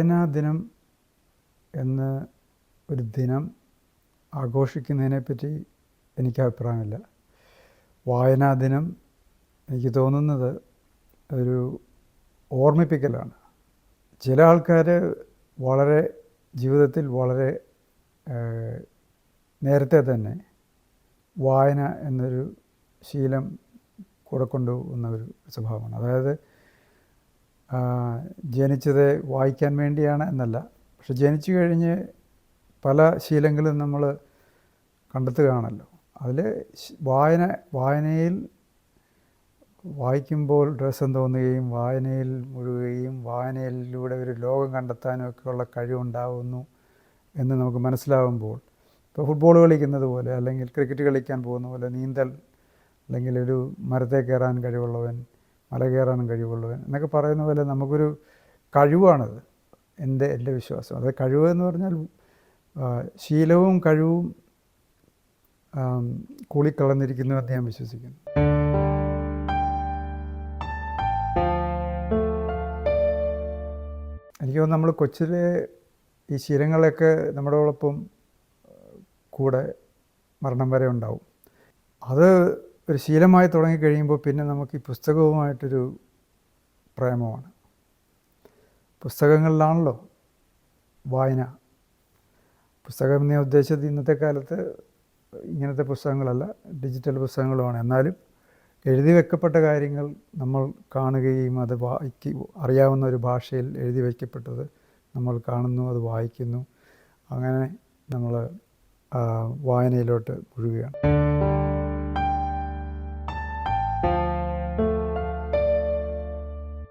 വായനാ ദിനം എന്ന് ഒരു ദിനം ആഘോഷിക്കുന്നതിനെപ്പറ്റി എനിക്ക് അഭിപ്രായമില്ല. വായനാ ദിനം എനിക്ക് തോന്നുന്നത് ഒരു ഓർമ്മിപ്പിക്കലാണ്. ചില ആൾക്കാർ വളരെ ജീവിതത്തിൽ വളരെ നേരത്തെ തന്നെ വായന എന്നൊരു ശീലം കൂടെ കൊണ്ടുവന്ന ഒരു സ്വഭാവമാണ്. അതായത് ജനിച്ചത് വായിക്കാൻ വേണ്ടിയാണ് എന്നല്ല. പക്ഷെ ജനിച്ചു കഴിഞ്ഞ് പല ശീലങ്ങളും നമ്മൾ കണ്ടെത്തുകയാണല്ലോ അതിൽ വായന വായനയിൽ വായിക്കുമ്പോൾ രസം തോന്നുകയും വായനയിൽ മുഴുകുകയും വായനയിലൂടെ ഒരു ലോകം കണ്ടെത്താനും ഒക്കെയുള്ള കഴിവുണ്ടാവുന്നു എന്ന് നമുക്ക് മനസ്സിലാവുമ്പോൾ ഇപ്പോൾ ഫുട്ബോൾ കളിക്കുന്നത് പോലെ അല്ലെങ്കിൽ ക്രിക്കറ്റ് കളിക്കാൻ പോകുന്ന പോലെ നീന്തൽ അല്ലെങ്കിൽ ഒരു മരത്തെ കയറാൻ കഴിവുള്ളവൻ മല കയറാനും കഴിവുള്ളവൻ. എന്നൊക്കെ പറയുന്ന പോലെ നമുക്കൊരു കഴിവാണത്. എന്റെ എന്റെ വിശ്വാസം. അത് കഴിവ് എന്ന് പറഞ്ഞാൽ ശീലവും കഴിവും കൂളിക്കളഞ്ഞിരിക്കുന്നു എന്ന് ഞാൻ വിശ്വസിക്കുന്നു. എനിക്ക് നമ്മൾ കൊച്ചിലെ ഈ ശീലങ്ങളൊക്കെ നമ്മളോടൊപ്പം കൂടെ മരണം വരെ ഉണ്ടാവും. അത് ഒരു ശീലമായി തുടങ്ങിക്കഴിയുമ്പോൾ പിന്നെ നമുക്ക് ഈ പുസ്തകവുമായിട്ടൊരു പ്രേമമാണ്. പുസ്തകങ്ങളിലാണല്ലോ വായന. പുസ്തകം എന്ന് ഉദ്ദേശിച്ചത് ഇന്നത്തെ കാലത്ത് ഇങ്ങനത്തെ പുസ്തകങ്ങളല്ല ഡിജിറ്റൽ പുസ്തകങ്ങളുമാണ്. എന്നാലും എഴുതി വെക്കപ്പെട്ട കാര്യങ്ങൾ നമ്മൾ കാണുകയും അത് വായിക്കി അറിയാവുന്ന ഒരു ഭാഷയിൽ എഴുതി വയ്ക്കപ്പെട്ടത് നമ്മൾ കാണുന്നു അത് വായിക്കുന്നു. അങ്ങനെ നമ്മൾ വായനയിലോട്ട് മുഴുകുകയാണ്.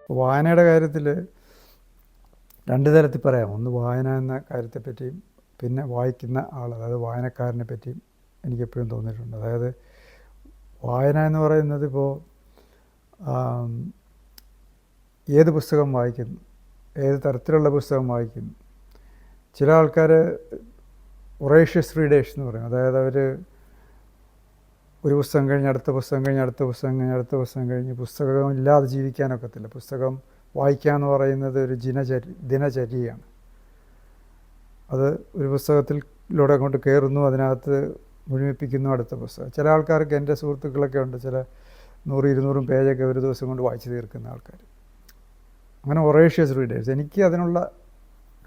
വായനയുടെ കാര്യത്തിൽ രണ്ട് തരത്തിൽ പറയാം. ഒന്ന് വായന എന്ന കാര്യത്തെപ്പറ്റിയും പിന്നെ വായിക്കുന്ന ആൾ അതായത് വായനക്കാരനെ പറ്റിയും എനിക്കെപ്പോഴും തോന്നിയിട്ടുണ്ട്. അതായത് വായന എന്ന് പറയുന്നത് ഇപ്പോൾ ഏത് പുസ്തകം വായിക്കുന്നു ഏത് തരത്തിലുള്ള പുസ്തകം വായിക്കുന്നു ചില ആൾക്കാർ ഒറേഷ്യസ് റീഡേഴ്സ് എന്ന് പറയും. അതായത് അവർ ഒരു പുസ്തകം കഴിഞ്ഞ് അടുത്ത പുസ്തകം കഴിഞ്ഞ് അടുത്ത പുസ്തകം കഴിഞ്ഞ് അടുത്ത പുസ്തകം കഴിഞ്ഞ് പുസ്തകം ഇല്ലാതെ ജീവിക്കാനൊക്കത്തില്ല. പുസ്തകം വായിക്കുക എന്ന് പറയുന്നത് ഒരു ദിനചര്യ ദിനചര്യയാണ്. അത് ഒരു പുസ്തകത്തിലൂടെ അങ്ങോട്ട് കയറുന്നു അതിനകത്ത് മുഴുമിപ്പിക്കുന്നു അടുത്ത പുസ്തകം. ചില ആൾക്കാർക്ക് എന്റെ സുഹൃത്തുക്കളൊക്കെ ഉണ്ട് ചില നൂറ് ഇരുന്നൂറും പേജൊക്കെ ഒരു ദിവസം കൊണ്ട് വായിച്ചു തീർക്കുന്ന ആൾക്കാർ അങ്ങനെ ഒറേഷ്യസ് റീഡേഴ്സ് എനിക്ക് അതിനുള്ള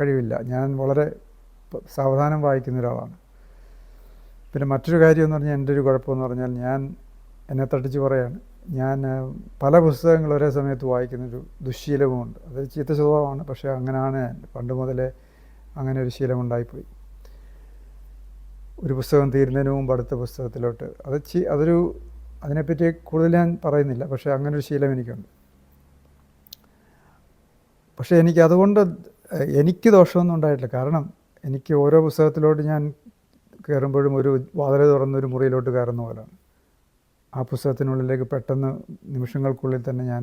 കഴിവില്ല. ഞാൻ വളരെ സാവധാനം വായിക്കുന്ന ഒരാളാണ്. പിന്നെ മറ്റൊരു കാര്യം എന്ന് പറഞ്ഞാൽ എന്റെ ഒരു കുഴപ്പമെന്ന് പറഞ്ഞാൽ ഞാൻ എന്നെ തട്ടിച്ച് പറയാണ്. ഞാൻ പല പുസ്തകങ്ങൾ ഒരേ സമയത്ത് വായിക്കുന്നൊരു ദുശ്ശീലവുമുണ്ട് അതൊരു ചീത്ത സ്വഭാവമാണ് പക്ഷേ അങ്ങനെയാണ് പണ്ട് മുതലേ അങ്ങനെ ഒരു ശീലമുണ്ടായിപ്പോയി. ഒരു പുസ്തകം തീരുന്നതിന് മുമ്പ് അടുത്ത പുസ്തകത്തിലോട്ട്. അത് ചി അതൊരു അതിനെപ്പറ്റി കൂടുതൽ ഞാൻ പറയുന്നില്ല പക്ഷേ അങ്ങനെ ഒരു ശീലം എനിക്കുണ്ട്. പക്ഷേ എനിക്ക് അതുകൊണ്ട് എനിക്ക് ദോഷമൊന്നും ഉണ്ടായിട്ടില്ല. കാരണം എനിക്ക് ഓരോ പുസ്തകത്തിലോട്ട് ഞാൻ കയറുമ്പോഴും ഒരു വാതിൽ തുറന്നൊരു മുറിയിലോട്ട് കയറുന്ന പോലെയാണ് ആ പുസ്തകത്തിനുള്ളിലേക്ക് പെട്ടെന്ന് നിമിഷങ്ങൾക്കുള്ളിൽ തന്നെ ഞാൻ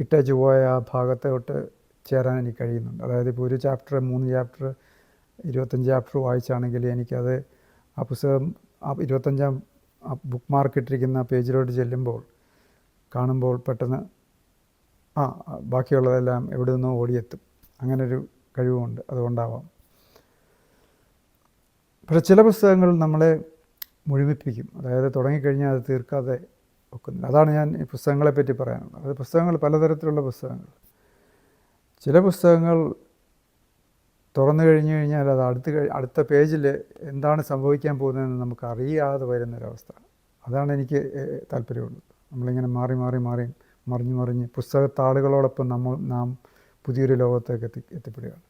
ഇട്ടച്ചു പോയ ആ ഭാഗത്തോട്ട് ചേരാൻ എനിക്ക് കഴിയുന്നുണ്ട്. അതായത് ഇപ്പോൾ ഒരു ചാപ്റ്റർ മൂന്ന് ചാപ്റ്റർ ഇരുപത്തഞ്ച് ചാപ്റ്റർ വായിച്ചാണെങ്കിൽ എനിക്കത് ആ പുസ്തകം ആ ഇരുപത്തഞ്ചാം ബുക്ക് മാർക്ക് ഇട്ടിരിക്കുന്ന പേജിലോട്ട് ചെല്ലുമ്പോൾ കാണുമ്പോൾ പെട്ടെന്ന് ആ, ബാക്കിയുള്ളതെല്ലാം എവിടെ നിന്നോ ഓടിയെത്തും. അങ്ങനൊരു കഴിവുമുണ്ട്. അതുകൊണ്ടാവാം. പക്ഷെ ചില പുസ്തകങ്ങൾ നമ്മളെ മുഴുമിപ്പിക്കും അതായത് തുടങ്ങിക്കഴിഞ്ഞാൽ അത് തീർക്കാതെ വെക്കുന്നു. അതാണ് ഞാൻ ഈ പുസ്തകങ്ങളെ പറ്റി പറയാനുള്ളത്. അതായത് പുസ്തകങ്ങൾ പലതരത്തിലുള്ള പുസ്തകങ്ങൾ. ചില പുസ്തകങ്ങൾ തുറന്നു കഴിഞ്ഞു കഴിഞ്ഞാൽ അത് അടുത്ത അടുത്ത പേജിൽ എന്താണ് സംഭവിക്കാൻ പോകുന്നതെന്ന് നമുക്ക് അറിയാതെ വരുന്നൊരവസ്ഥ. അതാണ് എനിക്ക് താല്പര്യമുള്ളത്. നമ്മളിങ്ങനെ മാറി മാറി മാറി മറിഞ്ഞു മറിഞ്ഞ് പുസ്തകത്താളുകളോടൊപ്പം നമ്മൾ നാം പുതിയൊരു ലോകത്തേക്ക് എത്തി എത്തിപ്പെടുകയാണ്.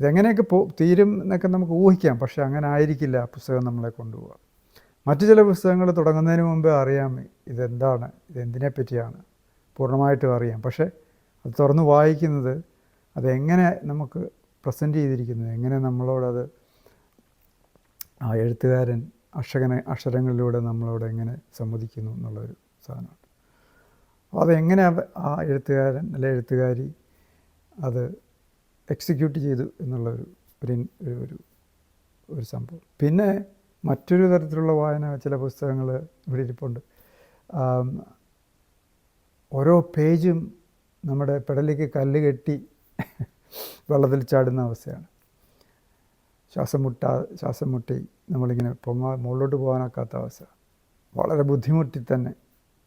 ഇതെങ്ങനെയൊക്കെ പോ തീരും എന്നൊക്കെ നമുക്ക് ഊഹിക്കാം. പക്ഷേ അങ്ങനെ ആയിരിക്കില്ല ആ പുസ്തകം നമ്മളെ കൊണ്ടുപോവുക മറ്റു ചില പുസ്തകങ്ങൾ തുടങ്ങുന്നതിന് മുമ്പേ അറിയാം ഇതെന്താണ് ഇതെന്തിനെ പറ്റിയാണ് പൂർണമായിട്ടും അറിയാം. പക്ഷേ അത് തുറന്ന് വായിക്കുന്നത് അതെങ്ങനെ നമുക്ക് പ്രസന്റ് ചെയ്തിരിക്കുന്നത് എങ്ങനെ നമ്മളോടത് ആ എഴുത്തുകാരൻ അക്ഷരനെ അക്ഷരങ്ങളിലൂടെ നമ്മളോട് എങ്ങനെ സംവദിക്കുന്നു എന്നുള്ളൊരു സാധനമാണ്. അപ്പോൾ അതെങ്ങനെ ആ എഴുത്തുകാരൻ അല്ലെ എഴുത്തുകാരി അത് എക്സിക്യൂട്ട് ചെയ്തു എന്നുള്ള ഒരു ഒരു ഒരു സംഭവം. പിന്നെ മറ്റൊരു തരത്തിലുള്ള വായന ചില പുസ്തകങ്ങൾ ഇവിടെ ഇരിപ്പുണ്ട്. ഓരോ പേജും നമ്മുടെ പെടലിക്ക് കല്ല് കെട്ടി വെള്ളത്തിൽ ചാടുന്ന അവസ്ഥയാണ്. ശ്വാസം മുട്ടാ ശ്വാസം മുട്ടി നമ്മളിങ്ങനെ പൊങ്ങാ മുകളിലോട്ട് പോകാനൊക്കാത്ത അവസ്ഥ. വളരെ ബുദ്ധിമുട്ടി തന്നെ.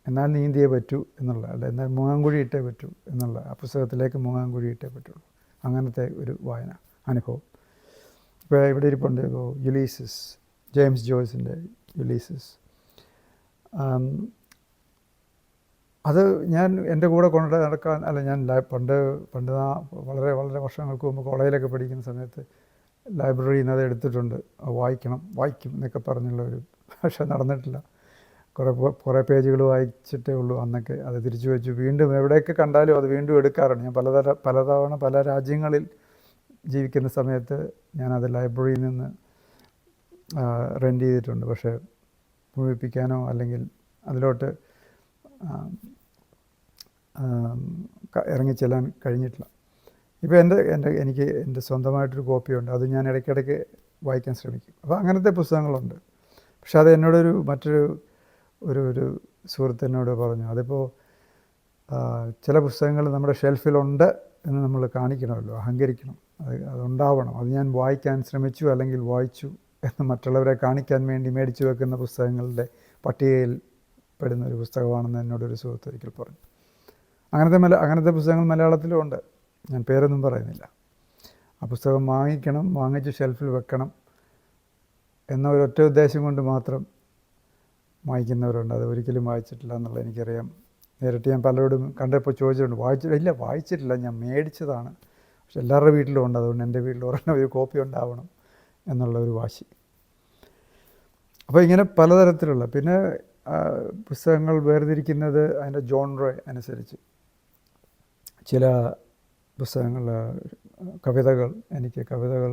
എന്നാൽ നീന്തിയേ പറ്റൂ എന്നുള്ള അല്ല എന്നാൽ മുങ്ങാങ്കുഴി ഇട്ടേ പറ്റൂ എന്നുള്ള ആ പുസ്തകത്തിലേക്ക് മുങ്ങാങ്കുഴി ഇട്ടേ പറ്റുള്ളൂ. അങ്ങനത്തെ ഒരു വായന അനുഭവം. ഇപ്പോൾ ഇവിടെ ഇരിപ്പുണ്ട് ഇപ്പോൾ യുലീസസ് ജെയിംസ് ജോയ്സിന്റെ യുലീസസ് അത് ഞാൻ എന്റെ കൂടെ കൊണ്ട് നടക്കാൻ അല്ല ഞാൻ പണ്ട് പണ്ട് വളരെ വളരെ വർഷങ്ങൾക്ക് മുമ്പ് കോളേജിലൊക്കെ പഠിക്കുന്ന സമയത്ത് ലൈബ്രറിയിൽ നിന്ന് അത് എടുത്തിട്ടുണ്ട്. വായിക്കണം വായിക്കും എന്നൊക്കെ പറഞ്ഞുള്ള ഒരു പക്ഷെ നടന്നിട്ടില്ല. കുറേ കുറേ പേജുകൾ വായിച്ചിട്ടേ ഉള്ളൂ അന്നൊക്കെ. അത് തിരിച്ചു വെച്ചു. വീണ്ടും എവിടെയൊക്കെ കണ്ടാലും അത് വീണ്ടും എടുക്കാറുണ്ട്. ഞാൻ പലതര പലതവണ പല രാജ്യങ്ങളിൽ ജീവിക്കുന്ന സമയത്ത് ഞാനത് ലൈബ്രറിയിൽ നിന്ന് റെന്റ് ചെയ്തിട്ടുണ്ട്. പക്ഷേ മുഴുവിപ്പിക്കാനോ അല്ലെങ്കിൽ അതിലോട്ട് ഇറങ്ങിച്ചെല്ലാൻ കഴിഞ്ഞിട്ടില്ല. ഇപ്പോൾ എന്റെ എന്റെ എനിക്ക് എന്റെ സ്വന്തമായിട്ടൊരു കോപ്പിയുണ്ട്. അത് ഞാൻ ഇടയ്ക്കിടയ്ക്ക് വായിക്കാൻ ശ്രമിക്കും. അപ്പോൾ അങ്ങനത്തെ പുസ്തകങ്ങളുണ്ട്. പക്ഷേ അത് എന്നോടൊരു മറ്റൊരു ഒരു ഒരു സുഹൃത്തിനോട് പറഞ്ഞു അതിപ്പോൾ ചില പുസ്തകങ്ങൾ നമ്മുടെ ഷെൽഫിലുണ്ട് എന്ന് നമ്മൾ കാണിക്കണമല്ലോ അഹങ്കരിക്കണം. അത് അതുണ്ടാവണം. അത് ഞാൻ വായിക്കാൻ ശ്രമിച്ചു അല്ലെങ്കിൽ വായിച്ചു എന്ന് മറ്റുള്ളവരെ കാണിക്കാൻ വേണ്ടി മേടിച്ചു വെക്കുന്ന പുസ്തകങ്ങളുടെ പട്ടികയിൽ പെടുന്ന ഒരു പുസ്തകമാണെന്ന് എന്നോടൊരു സുഹൃത്ത് ഒരിക്കൽ പറഞ്ഞു. അങ്ങനത്തെ മല അങ്ങനത്തെ പുസ്തകങ്ങൾ മലയാളത്തിലും ഉണ്ട്. ഞാൻ പേരൊന്നും പറയുന്നില്ല. ആ പുസ്തകം വാങ്ങിക്കണം വാങ്ങിച്ച് ഷെൽഫിൽ വെക്കണം എന്ന ഒരൊറ്റ ഉദ്ദേശം കൊണ്ട് മാത്രം വായിക്കുന്നവരുണ്ട്. അത് ഒരിക്കലും വായിച്ചിട്ടില്ല എന്നുള്ളത് എനിക്കറിയാം. നേരിട്ട് ഞാൻ പലരോടും കണ്ടപ്പോൾ ചോദിച്ചിട്ടുണ്ട്. വായിച്ചിട്ടില്ല ഇല്ല വായിച്ചിട്ടില്ല. ഞാൻ മേടിച്ചതാണ്. പക്ഷെ എല്ലാവരുടെ വീട്ടിലും ഉണ്ട്. അതുകൊണ്ട് എന്റെ വീട്ടിൽ ഒരെണ്ണം ഒരു കോപ്പി ഉണ്ടാവണം എന്നുള്ള ഒരു വാശി. അപ്പോൾ ഇങ്ങനെ പലതരത്തിലുള്ള പിന്നെ പുസ്തകങ്ങൾ വേർതിരിക്കുന്നത് അതിന്റെ ജോൺറ അനുസരിച്ച്. ചില പുസ്തകങ്ങൾ കവിതകൾ എനിക്ക് കവിതകൾ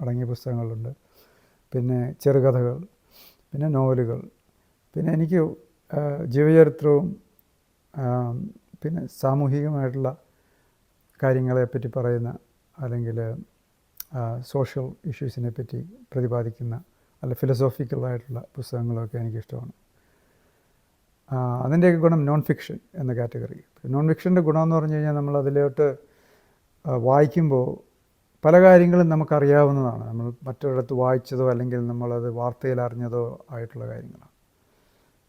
അടങ്ങിയ പുസ്തകങ്ങളുണ്ട്. പിന്നെ ചെറുകഥകൾ പിന്നെ നോവലുകൾ. പിന്നെ എനിക്ക് ജീവചരിത്രവും പിന്നെ സാമൂഹികമായിട്ടുള്ള കാര്യങ്ങളെപ്പറ്റി പറയുന്ന അല്ലെങ്കിൽ സോഷ്യൽ ഇഷ്യൂസിനെ പറ്റി പ്രതിപാദിക്കുന്ന അല്ല ഫിലോസോഫിക്കലായിട്ടുള്ള പുസ്തകങ്ങളൊക്കെ എനിക്കിഷ്ടമാണ്. അതിന്റെയൊക്കെ ഗുണം നോൺ ഫിക്ഷൻ എന്ന കാറ്റഗറി നോൺ ഫിക്ഷന്റെ ഗുണമെന്ന് പറഞ്ഞു കഴിഞ്ഞാൽ നമ്മൾ അതിലോട്ട് വായിക്കുമ്പോൾ പല കാര്യങ്ങളും നമുക്കറിയാവുന്നതാണ്. നമ്മൾ മറ്റൊരിടത്ത് വായിച്ചതോ അല്ലെങ്കിൽ നമ്മളത് വാർത്തയിൽ അറിഞ്ഞതോ ആയിട്ടുള്ള കാര്യങ്ങളാണ്.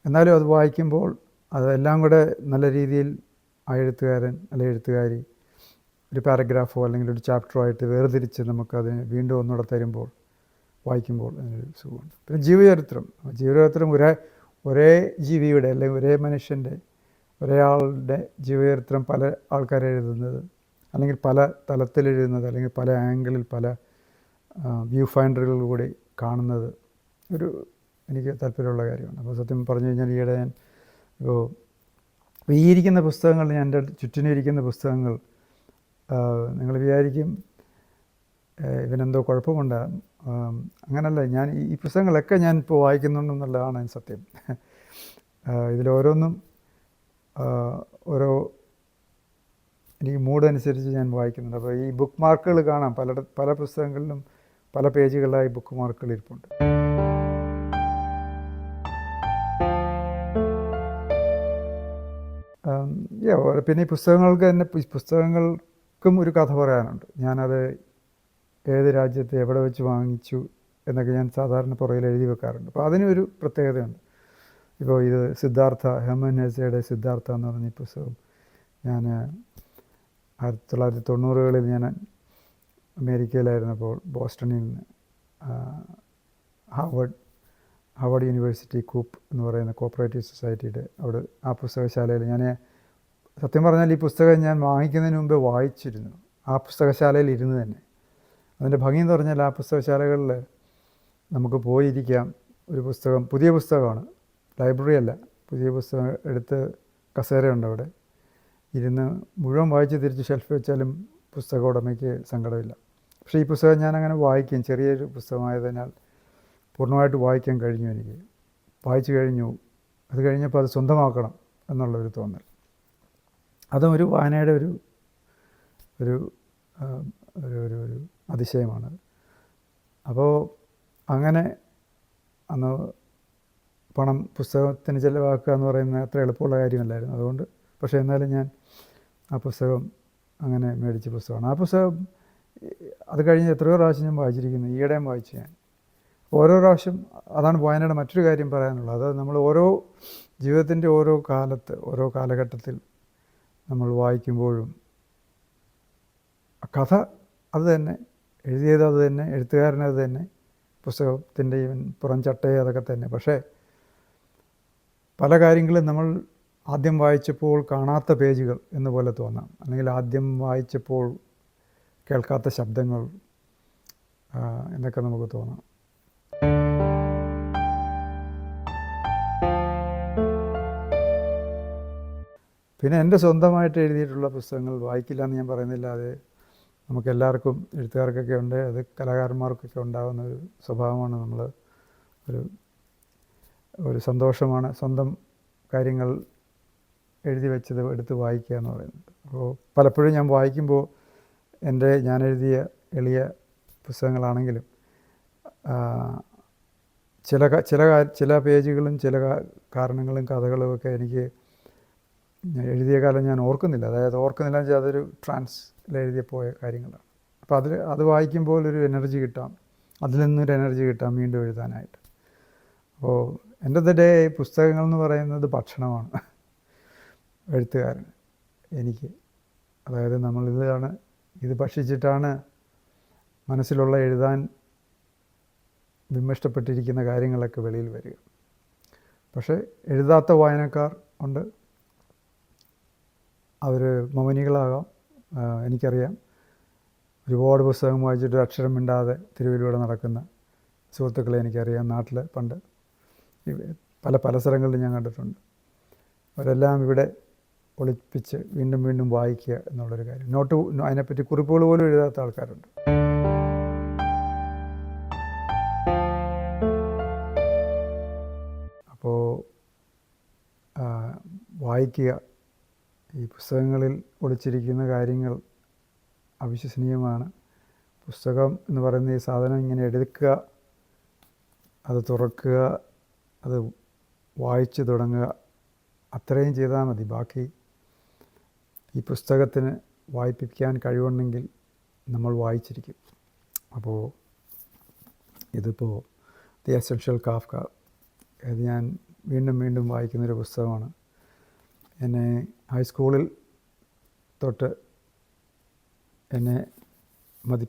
എന്നാലും അത് വായിക്കുമ്പോൾ അതെല്ലാം കൂടെ നല്ല രീതിയിൽ ആ എഴുത്തുകാരൻ അല്ലെ എഴുത്തുകാരി ഒരു പാരഗ്രാഫോ അല്ലെങ്കിൽ ഒരു ചാപ്റ്ററോ ആയിട്ട് വേർതിരിച്ച് നമുക്കതിന് വീണ്ടും ഒന്നുകൂടെ തരുമ്പോൾ വായിക്കുമ്പോൾ അതിനൊരു സുഖമുണ്ട്. പിന്നെ ജീവചരിത്രം. ജീവചരിത്രം ഒരേ ഒരേ ജീവിയുടെ അല്ലെങ്കിൽ ഒരേ മനുഷ്യന്റെ ഒരേ ആളുടെ ജീവചരിത്രം പല ആൾക്കാർ എഴുതുന്നത് അല്ലെങ്കിൽ പല തലത്തിൽ എഴുതുന്നത് അല്ലെങ്കിൽ പല ആംഗിളിൽ പല വ്യൂ ഫൈൻഡറുകളിലൂടെ കാണുന്നത് ഒരു എനിക്ക് താല്പര്യമുള്ള കാര്യമാണ്. അപ്പോൾ സത്യം പറഞ്ഞു കഴിഞ്ഞാൽ ഈയിടെ ഞാൻ ഇപ്പോൾ ഈ ഇരിക്കുന്ന പുസ്തകങ്ങൾ ഞാൻ എന്റെ ചുറ്റിനിരിക്കുന്ന പുസ്തകങ്ങൾ നിങ്ങൾ വിചാരിക്കും ഇവനെന്തോ കുഴപ്പമുണ്ട്. അങ്ങനല്ല. ഞാൻ ഈ പുസ്തകങ്ങളൊക്കെ ഞാൻ ഇപ്പോൾ വായിക്കുന്നുണ്ടെന്നുള്ളതാണ് സത്യം. ഇതിലോരോന്നും ഓരോ എനിക്ക് മൂഡനുസരിച്ച് ഞാൻ വായിക്കുന്നുണ്ട്. അപ്പോൾ ഈ ബുക്ക് മാർക്കുകൾ കാണാം. പല പല പുസ്തകങ്ങളിലും പല പേജുകളിലായി ബുക്ക് മാർക്കുകൾ ഇരിപ്പുണ്ട്. പിന്നെ ഈ പുസ്തകങ്ങൾക്ക് തന്നെ പുസ്തകങ്ങൾക്കും ഒരു കഥ പറയാനുണ്ട്. ഞാനത് ഏത് രാജ്യത്ത് എവിടെ വെച്ച് വാങ്ങിച്ചു എന്നൊക്കെ ഞാൻ സാധാരണ പുറകിൽ എഴുതി വെക്കാറുണ്ട്. അപ്പോൾ അതിനൊരു പ്രത്യേകതയുണ്ട്. ഇപ്പോൾ ഇത് സിദ്ധാർത്ഥ ഹെമൻ ഹെസയുടെ സിദ്ധാർത്ഥ എന്ന് പറഞ്ഞ പുസ്തകം ഞാൻ ആയിരത്തി തൊള്ളായിരത്തി തൊണ്ണൂറുകളിൽ ഞാൻ അമേരിക്കയിലായിരുന്നപ്പോൾ ബോസ്റ്റണിൽ നിന്ന് ഹാവേഡ് ഹാർവർഡ് യൂണിവേഴ്സിറ്റി കൂപ്പ് എന്ന് പറയുന്ന കോപ്പറേറ്റീവ് സൊസൈറ്റിയുടെ അവിടെ ആ പുസ്തകശാലയിൽ ഞാൻ സത്യം പറഞ്ഞാൽ ഈ പുസ്തകം ഞാൻ വാങ്ങിക്കുന്നതിന് മുമ്പേ വായിച്ചിരുന്നു. ആ പുസ്തകശാലയിൽ ഇരുന്ന് തന്നെ. അതിന്റെ ഭംഗി എന്ന് പറഞ്ഞാൽ ആ പുസ്തകശാലകളിൽ നമുക്ക് പോയിരിക്കാം. ഒരു പുസ്തകം പുതിയ പുസ്തകമാണ്. ലൈബ്രറി അല്ല. പുതിയ പുസ്തകം എടുത്ത് കസേരയുണ്ട് അവിടെ. ഇരുന്ന് മുഴുവൻ വായിച്ച് തിരിച്ച് ഷെൽഫ് വെച്ചാലും പുസ്തക ഉടമയ്ക്ക് സങ്കടമില്ല. പക്ഷേ ഈ പുസ്തകം ഞാൻ അങ്ങനെ വായിക്കും. ചെറിയൊരു പുസ്തകമായതിനാൽ പൂർണമായിട്ട് വായിക്കാൻ കഴിഞ്ഞു എനിക്ക്. വായിച്ചു കഴിഞ്ഞു. അത് കഴിഞ്ഞപ്പോൾ അത് സ്വന്തമാക്കണം എന്നുള്ളൊരു തോന്നൽ. അതും ഒരു വായനയുടെ ഒരു ഒരു ഒരു ഒരു ഒരു അതിശയമാണ്. അപ്പോൾ അങ്ങനെ അന്ന് പണം പുസ്തകത്തിന് ചിലവാക്കുക എന്ന് പറയുന്നത് അത്ര എളുപ്പമുള്ള കാര്യമല്ലായിരുന്നു. അതുകൊണ്ട് പക്ഷേ എന്നാലും ഞാൻ ആ പുസ്തകം അങ്ങനെ മേടിച്ച പുസ്തകമാണ്. ആ പുസ്തകം അത് കഴിഞ്ഞ് എത്രയോ പ്രാവശ്യം ഞാൻ വായിച്ചിരിക്കുന്നു. ഈയിടെയും വായിച്ചു ഞാൻ. ഓരോ പ്രാവശ്യം അതാണ് വായനയുടെ മറ്റൊരു കാര്യം പറയാനുള്ളത്. അതായത് നമ്മൾ ഓരോ ജീവിതത്തിന്റെ ഓരോ കാലത്ത് ഓരോ കാലഘട്ടത്തിൽ നമ്മൾ വായിക്കുമ്പോഴും കഥ അത് തന്നെ എഴുതിയത് അത് തന്നെ എഴുത്തുകാരനത് തന്നെ പുസ്തകത്തിന്റെ ഇവൻ പുറം ചട്ടയെ അതൊക്കെ തന്നെ. പക്ഷേ പല കാര്യങ്ങളും നമ്മൾ ആദ്യം വായിച്ചപ്പോൾ കാണാത്ത പേജുകൾ എന്ന പോലെ തോന്നാം. അല്ലെങ്കിൽ ആദ്യം വായിച്ചപ്പോൾ കേൾക്കാത്ത ശബ്ദങ്ങൾ എന്നൊക്കെ നമുക്ക് തോന്നാം. പിന്നെ എന്റെ സ്വന്തമായിട്ട് എഴുതിയിട്ടുള്ള പുസ്തകങ്ങൾ വായിക്കില്ല എന്ന് ഞാൻ പറയുന്നില്ല. അത് നമുക്ക് എല്ലാവർക്കും എഴുത്തുകാർക്കൊക്കെ ഉണ്ട്. അത് കലാകാരന്മാർക്കൊക്കെ ഉണ്ടാകുന്ന ഒരു സ്വഭാവമാണ് നമ്മൾ ഒരു ഒരു സന്തോഷമാണ്. സ്വന്തം കാര്യങ്ങൾ എഴുതി വെച്ചത് എടുത്ത് വായിക്കുക എന്ന് പറയുന്നത്. അപ്പോൾ പലപ്പോഴും ഞാൻ വായിക്കുമ്പോൾ എന്റെ ഞാൻ എഴുതിയ എളിയ പുസ്തകങ്ങളാണെങ്കിലും ചില ചില ചില പേജുകളും ചില കാരണങ്ങളും കഥകളും ഒക്കെ എനിക്ക് എഴുതിയ കാലം ഞാൻ ഓർക്കുന്നില്ല. അതായത് ഓർക്കുന്നില്ല വെച്ചാൽ അതൊരു ട്രാൻസിൽ എഴുതിയ പോയ കാര്യങ്ങളാണ്. അപ്പോൾ അതിൽ അത് വായിക്കുമ്പോൾ ഒരു എനർജി കിട്ടാം. അതിൽ നിന്നൊരു എനർജി കിട്ടാം വീണ്ടും എഴുതാനായിട്ട്. അപ്പോൾ എന്റെ തന്നെ പുസ്തകങ്ങൾ എന്ന് പറയുന്നത് ഭക്ഷണമാണ്. എഴുത്തുകാരൻ. എനിക്ക്. അതായത് നമ്മളിതാണ് ഇത് ഭക്ഷിച്ചിട്ടാണ് മനസ്സിലുള്ള എഴുതാൻ വിമ്മിഷ്ടപ്പെട്ടിരിക്കുന്ന കാര്യങ്ങളൊക്കെ വെളിയിൽ വരിക. പക്ഷേ എഴുതാത്ത വായനക്കാർ ഉണ്ട്. അവർ മൗനികളാകാം. എനിക്കറിയാം. ഒരുപാട് പുസ്തകം വായിച്ചിട്ട് അക്ഷരം മിണ്ടാതെ തെരുവിലൂടെ നടക്കുന്ന സുഹൃത്തുക്കളെ എനിക്കറിയാം നാട്ടിൽ പണ്ട്. പല പല സ്ഥലങ്ങളിലും ഞാൻ കണ്ടിട്ടുണ്ട്. അവരെല്ലാം ഇവിടെ ഒളിപ്പിച്ച് വീണ്ടും വീണ്ടും വായിക്കുക എന്നുള്ളൊരു കാര്യം. നോട്ട് അതിനെപ്പറ്റി കുറിപ്പുകൾ പോലും എഴുതാത്ത ആൾക്കാരുണ്ട്. അപ്പോൾ വായിക്കുക. ഈ പുസ്തകങ്ങളിൽ ഒളിച്ചിരിക്കുന്ന കാര്യങ്ങൾ അവിശ്വസനീയമാണ്. പുസ്തകം എന്ന് പറയുന്ന ഈ സാധനം ഇങ്ങനെ എടുക്കുക അത് തുറക്കുക അത് വായിച്ചു തുടങ്ങുക അത്രയും ചെയ്താൽ മതി. ബാക്കി ഈ പുസ്തകത്തിന് വായിപ്പിക്കാൻ കഴിവുണ്ടെങ്കിൽ നമ്മൾ വായിച്ചിരിക്കും. അപ്പോൾ ഇതിപ്പോൾ ദി എസെൻഷ്യൽ കാഫ്ക ഇത് ഞാൻ വീണ്ടും വീണ്ടും വായിക്കുന്നൊരു പുസ്തകമാണ്. എന്നെ ഹൈസ്കൂളിൽ തൊട്ട് എന്നെ മതി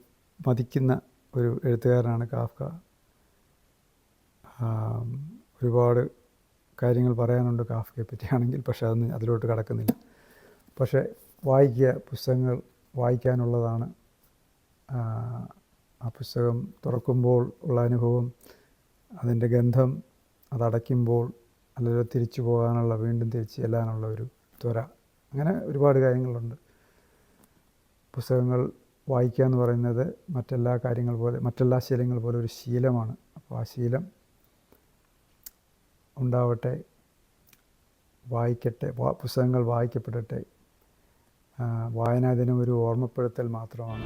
മതിക്കുന്ന ഒരു എഴുത്തുകാരനാണ് കാഫ്ക. ഒരുപാട് കാര്യങ്ങൾ പറയാനുണ്ട് കാഫ്കയെ പറ്റിയാണെങ്കിൽ പക്ഷേ അതൊന്നും അതിലോട്ട് കടക്കുന്നില്ല. പക്ഷേ വായിക്കുക പുസ്തകങ്ങൾ വായിക്കാനുള്ളതാണ്. ആ, പുസ്തകം തുറക്കുമ്പോൾ ഉള്ള അനുഭവം അതിന്റെ ഗന്ധം അതടയ്ക്കുമ്പോൾ അല്ലെങ്കിൽ തിരിച്ചു പോകാനുള്ള വീണ്ടും തിരിച്ചു ചെല്ലാനുള്ള ഒരു ത്വര. അങ്ങനെ ഒരുപാട് കാര്യങ്ങളുണ്ട്. പുസ്തകങ്ങൾ വായിക്കുക എന്ന് പറയുന്നത് മറ്റെല്ലാ കാര്യങ്ങൾ പോലെ മറ്റെല്ലാ ശീലങ്ങൾ പോലെ ഒരു ശീലമാണ്. അപ്പോൾ ആ ശീലം ഉണ്ടാവട്ടെ വായിക്കട്ടെ പുസ്തകങ്ങൾ വായിക്കപ്പെടട്ടെ വായനാ ദിനം ഒരു ഓർമ്മപ്പെടുത്തൽ മാത്രമാണ്.